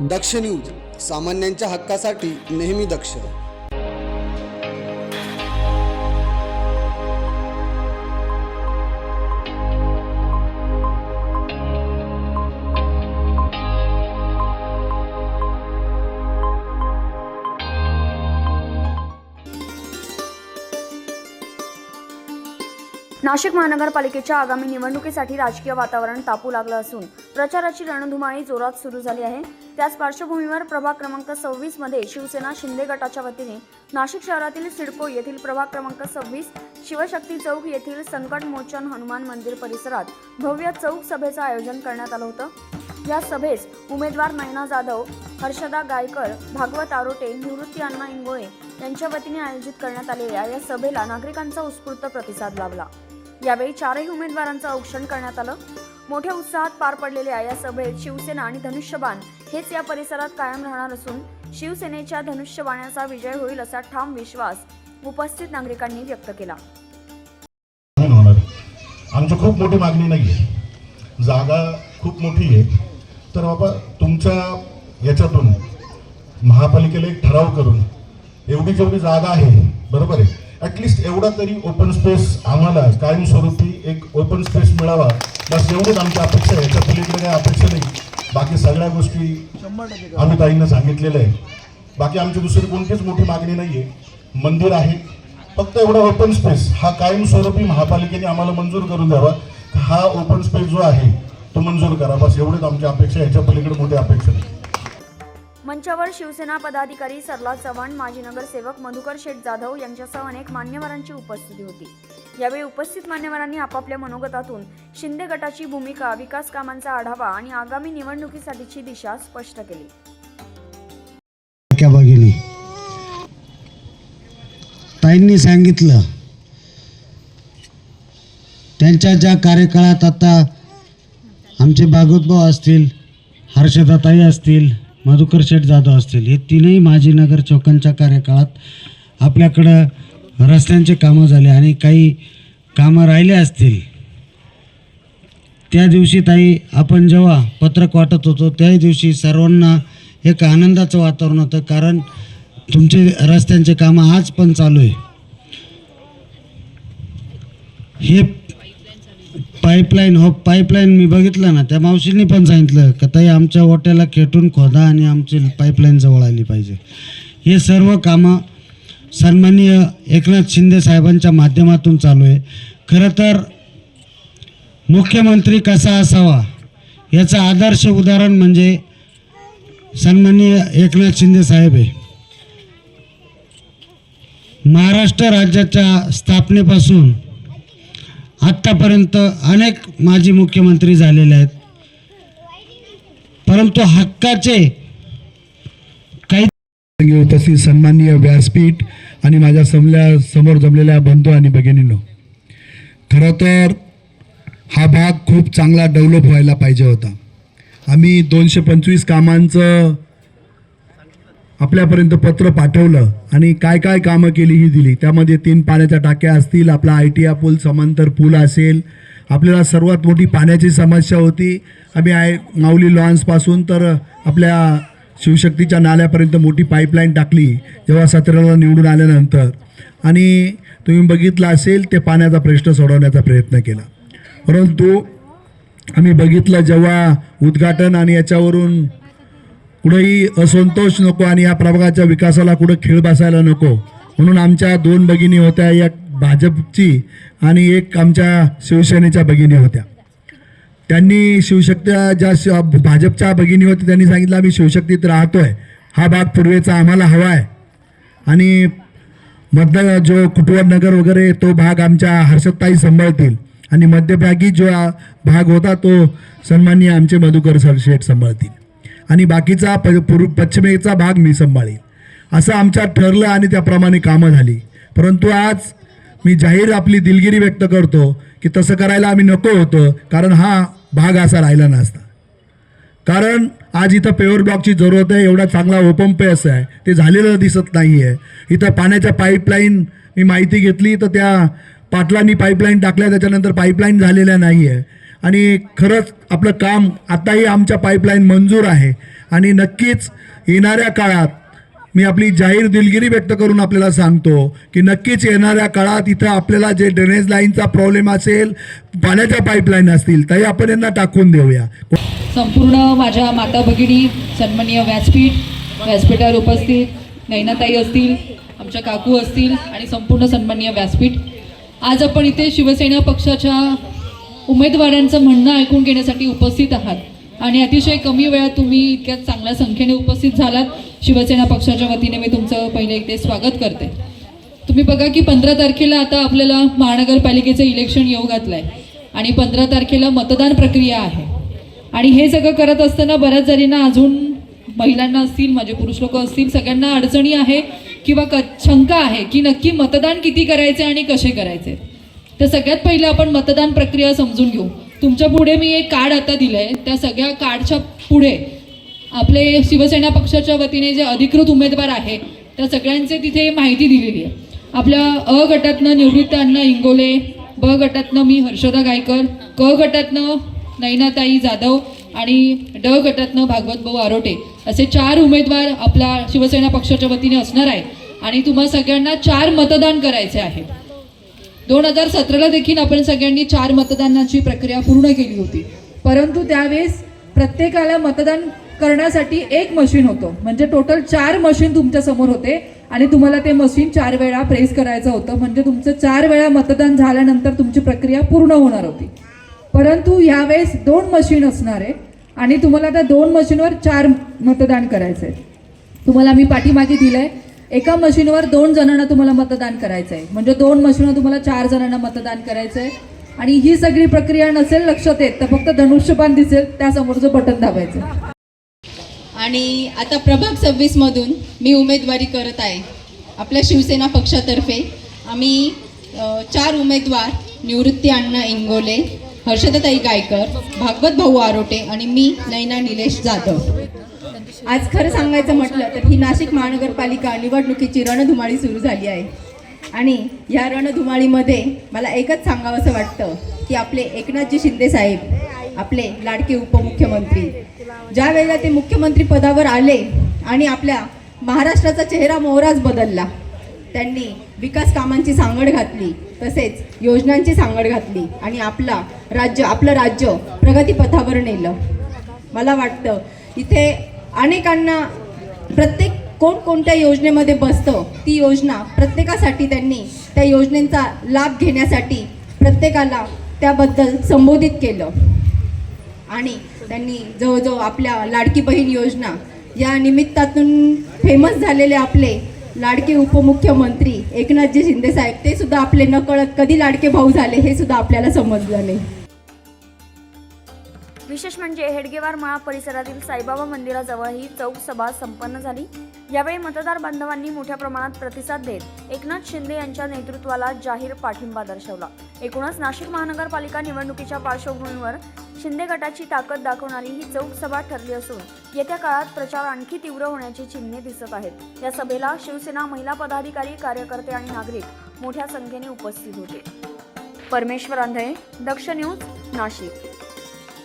दक्ष news सामान्यांच्या हक्कासाठी नेहमी दक्ष. नाशिक महानगरपालिकेच्या आगामी निवडणुकीसाठी राजकीय वातावरण तापू लागलं असून प्रचाराची रणधुमाळी जोरात सुरू झाली आहे. त्याच पार्श्वभूमीवर प्रभाग क्रमांक सव्वीसमध्ये शिवसेना शिंदे गटाच्या वतीने नाशिक शहरातील सिडको येथील प्रभाग क्रमांक सव्वीस शिवशक्ती चौक येथील संकट मोचन हनुमान मंदिर परिसरात भव्य चौक सभेचं आयोजन करण्यात आलं होतं. या सभेस उमेदवार नयना जाधव हर्षदा गायकर भागवत आरोटे निवृत्ती अण्णा इंगोळे यांच्या वतीने आयोजित करण्यात आलेल्या या सभेला नागरिकांचा उत्स्फूर्त प्रतिसाद लाभला. यावेळी चारही उमेदवारांचं औक्षण करण्यात आलं. मोठ्या उत्साहात पार पडलेल्या या सभेत शिवसेना आणि धनुष्यबाण हेच या परिसरात कायम राहणार असून शिवसेनेच्या धनुष्यबाणाचा विजय होईल असा ठाम विश्वास उपस्थित नागरिकांनी व्यक्त केला. आमची खूप मोठी मागणी नाही आहे जागा खूप मोठी आहे. तर बाबा तुमच्या याच्यातून महापालिकेला एक ठराव करून एवढी जेवढी जागा आहे बरोबर आहे ॲटलिस्ट एवढा तरी ओपन स्पेस आम्हाला कायमस्वरूपी एक ओपन स्पेस मिळावा. बस एवढीच आमची अपेक्षा आहे. याच्या पलीकडे काही अपेक्षा नाही. बाकी सगळ्या गोष्टी आम्ही ताईंना सांगितलेलं आहे बाकी आमची दुसरी कोणतीच मोठी मागणी नाही आहे मंदिर आहे. फक्त एवढा ओपन स्पेस हा कायमस्वरूपी महापालिकेने आम्हाला मंजूर करून द्यावा. हा ओपन स्पेस जो आहे तो मंजूर करा. बस एवढीच आमची अपेक्षा. याच्या पलीकडे मोठी अपेक्षा नाही. मंचावर शिवसेना पदाधिकारी सरला चव्हाण माजी नगरसेवक मधुकर शेठ जाधव यांच्यासह अनेक मान्यवरांची उपस्थिती होती. यावेळी उपस्थित मान्यवरांनी आपापल्या मनोगतातून शिंदे गटाची भूमिका विकास कामांचा आढावा आणि आगामी निवडणुकीसाठीची दिशा स्पष्ट केली. ताईंनी सांगितलं त्यांच्या ज्या कार्यकाळात आता आमचे भागवतभाऊ असतील हर्षदाताई असतील मधुकर शेठ जाधव असतील. हे तीनही माजी नगर चौकांच्या कार्यकाळात आपल्याकडं रस्त्यांचे कामं झाले आणि काही कामं राहिले असतील. त्या दिवशी ताई आपण जेव्हा पत्रक वाटत होतो त्याही दिवशी सर्वांना एक आनंदाचं वातावरण होतं कारण तुमचे रस्त्यांचे कामं आज पण चालू आहे. हे पाईपलाईन हो पाईपलाईन मी बघितलं ना त्या मावशींनी पण सांगितलं का ताई आमच्या ओट्याला खेटून खोदा आणि आमची पाईपलाईन जवळ आली पाहिजे. हे सर्व कामं सन्माननीय एकनाथ शिंदे साहेबांच्या माध्यमातून चालू आहे. खरं तर मुख्यमंत्री कसा असावा याचं आदर्श उदाहरण म्हणजे सन्माननीय एकनाथ शिंदे साहेब आहे. महाराष्ट्र राज्याच्या स्थापनेपासून आत्तापर्यंत अनेक माजी मुख्यमंत्री झालेले आहेत. परंतु हक्काचे काही तशी सन्माननीय व्यासपीठ आणि माझ्या समल्या समोर जमलेल्या बंधू आणि भगिनींनो खरं तर हा भाग खूप चांगला डेव्हलप व्हायला पाहिजे होता. आम्ही दोनशे पंचवीस कामांचं आपल्यापर्यंत पत्र पाठवलं आणि काय काय कामं केली ही दिली. त्यामध्ये तीन पाण्याच्या टाक्या असतील आपला आय टी पूल समांतर पूल असेल. आपल्याला सर्वात मोठी पाण्याची समस्या होती. आम्ही आय माऊली लॉन्सपासून तर आपल्या शिवशक्तीच्या नाल्यापर्यंत मोठी पाईपलाईन टाकली जेव्हा सत्राला निवडून आल्यानंतर. आणि तुम्ही बघितलं असेल ते पाण्याचा प्रश्न सोडवण्याचा प्रयत्न केला. परंतु आम्ही बघितलं जेव्हा उद्घाटन आणि याच्यावरून कुठेही असंतोष नको आणि या प्रभागाच्या विकासाला कुठं खेळ बसायला नको. म्हणून आमच्या दोन भगिनी होत्या एक भाजपची आणि एक आमच्या शिवसेनेच्या भगिनी होत्या. त्यांनी शिवशक्त्या ज्या भाजपच्या भगिनी होत्या त्यांनी सांगितलं आम्ही शिवशक्तीत राहतोय. हा भाग पूर्वेचा आम्हाला हवा आहे. आणि मधला जो कुटुंब नगर वगैरे तो भाग आमच्या हर्षदताई सांभाळतील. आणि मध्यभागी जो भाग होता तो सन्माननीय आमचे मधुकर सर शेठ सांभाळतील. आणि बाकीचा प पूर्व पश्चिमेचा भाग मी सांभाळील असं आमच्यात ठरलं आणि त्याप्रमाणे कामं झाली. परंतु आज मी जाहीर आपली दिलगिरी व्यक्त करतो की तसं करायला आम्ही नको होतं कारण हा भाग असा राहिला नसता. कारण आज इथं पेवर ब्लॉकची जरूरत आहे एवढा चांगला ओपन असं आहे ते झालेलं दिसत नाही आहे इथं पाण्याच्या पाईपलाईन मी माहिती घेतली तर त्या पाटलांनी पाईपलाईन टाकल्या त्याच्यानंतर पाईपलाईन झालेल्या नाही आहे आणि खरंच आपलं काम आताही आमच्या पाईपलाईन मंजूर आहे. आणि नक्कीच येणाऱ्या काळात मी आपली जाहीर दिलगिरी व्यक्त करून आपल्याला सांगतो की नक्कीच येणाऱ्या काळात इथं आपल्याला जे ड्रेनेज लाईनचा प्रॉब्लेम असेल पाण्याच्या पाईपलाईन असतील तरी आपण यांना टाकून देऊया. संपूर्ण माझ्या माता भगिनी सन्माननीय व्यासपीठ व्यासपीठावर उपस्थित नैनाताई असतील आमच्या काकू असतील आणि संपूर्ण सन्माननीय व्यासपीठ. आज आपण इथे शिवसेना पक्षाच्या उमेदवारांचं म्हणणं ऐकून घेण्यासाठी उपस्थित आहात. आणि अतिशय कमी वेळात तुम्ही इतक्या चांगल्या संख्येने उपस्थित झालात. शिवसेना पक्षाच्या वतीने मी तुमचं पहिले इथे स्वागत करते. तुम्ही बघा की पंधरा तारखेला आता आपल्याला महानगरपालिकेचं इलेक्शन येऊ घातलं आहे आणि पंधरा तारखेला मतदान प्रक्रिया आहे. आणि हे सगळं करत असताना बऱ्याच जणींना अजून महिलांना असतील माझे पुरुष लोक असतील सगळ्यांना अडचणी आहे किंवा क शंका आहे की नक्की मतदान किती करायचे आणि कसे करायचे तर सगळ्यात पहिलं आपण मतदान प्रक्रिया समजून घेऊ. तुमच्यापुढे मी एक कार्ड आता दिलं आहे त्या सगळ्या कार्डच्या पुढे आपले शिवसेना पक्षाच्या वतीने जे अधिकृत उमेदवार आहे त्या सगळ्यांचे तिथे माहिती दिलेली आहे. आपल्या अ गटातनं निवृत्त अण्णा इंगोले ब गटातनं मी हर्षदा गायकर क गटातनं नैनाताई जाधव आणि ड गटातनं भागवत भाऊ आरोटे असे चार उमेदवार आपला शिवसेना पक्षाच्या वतीने असणार आहे. आणि तुम्हा सगळ्यांना चार मतदान करायचे आहे. दोन हजार सतराला देखील आपण सगळ्यांनी चार मतदानाची प्रक्रिया पूर्ण केली होती. परंतु त्यावेळेस प्रत्येकाला मतदान करण्यासाठी एक मशीन होतं. म्हणजे टोटल चार मशीन तुमच्यासमोर होते आणि तुम्हाला ते मशीन चार वेळा प्रेस करायचं होतं. म्हणजे तुमचं चार वेळा मतदान झाल्यानंतर तुमची प्रक्रिया पूर्ण होणार होती. परंतु यावेळेस दोन मशीन असणार आहे आणि तुम्हाला त्या दोन मशीनवर चार मतदान करायचं आहे तुम्हाला मी पाठीमागे दिलंय. एका मशीनवर दोन जणांना तुम्हाला मतदान करायचं आहे म्हणजे दोन मशीनवर तुम्हाला चार जणांना मतदान करायचं आहे आणि ही सगळी प्रक्रिया नसेल लक्षात येत तर फक्त धनुष्यबाण दिसेल त्यासमोरचं बटन दाबायचं. आणि आता प्रभाग सव्वीसमधून मी उमेदवारी करत आहे. आपल्या शिवसेना पक्षातर्फे आम्ही चार उमेदवार निवृत्ती अण्णा इंगोले हर्षदाताई गायकर भागवत भाऊ आरोटे आणि मी नैना निलेश जाधव. आज खरं सांगायचं म्हटलं तर ही नाशिक महानगरपालिका निवडणुकीची रणधुमाळी सुरू झाली आहे. आणि या रणधुमाळीमध्ये मला एकच सांगावंसं वाटतं की आपले एकनाथजी शिंदे साहेब आपले लाडके उपमुख्यमंत्री. ज्या वेळेला ते मुख्यमंत्री पदावर आले आणि आपल्या महाराष्ट्राचा चेहरा मोहराच बदलला त्यांनी विकास कामांची सांगड घातली तसेच योजनांची सांगड घातली आणि आपला राज्य आपलं राज्य प्रगतीपथावर नेलं. मला वाटतं इथे अनेकांना प्रत्येक कोणकोणत्या योजनेमध्ये बसतं ती योजना प्रत्येकासाठी त्यांनी त्या योजनेचा लाभ घेण्यासाठी प्रत्येकाला त्याबद्दल संबोधित केलं. आणि त्यांनी जवळजवळ आपल्या लाडकी बहीण योजना या निमित्तातून फेमस झालेले आपले लाडके उपमुख्यमंत्री एकनाथजी शिंदे साहेब ते सुद्धा आपले नकळत कधी लाडके भाऊ झाले हे सुद्धा आपल्याला समजलं नाही. विशेष म्हणजे हेडगेवार मळा परिसरातील साईबाबा मंदिराजवळ ही चौक सभा संपन्न झाली. यावेळी मतदार बांधवांनी मोठ्या प्रमाणात प्रतिसाद देत एकनाथ शिंदे यांच्या नेतृत्वाला जाहीर पाठिंबा दर्शवला. एकूणच नाशिक महानगरपालिका निवडणुकीच्या पार्श्वभूमीवर शिंदे गटाची ताकद दाखवणारी ही चौक सभा ठरली असून येत्या काळात प्रचार आणखी तीव्र होण्याची चिन्हे दिसत आहेत. या सभेला शिवसेना महिला पदाधिकारी कार्यकर्ते आणि नागरिक मोठ्या संख्येने उपस्थित होते. परमेश्वर आंधळे दक्ष न्यूज नाशिक.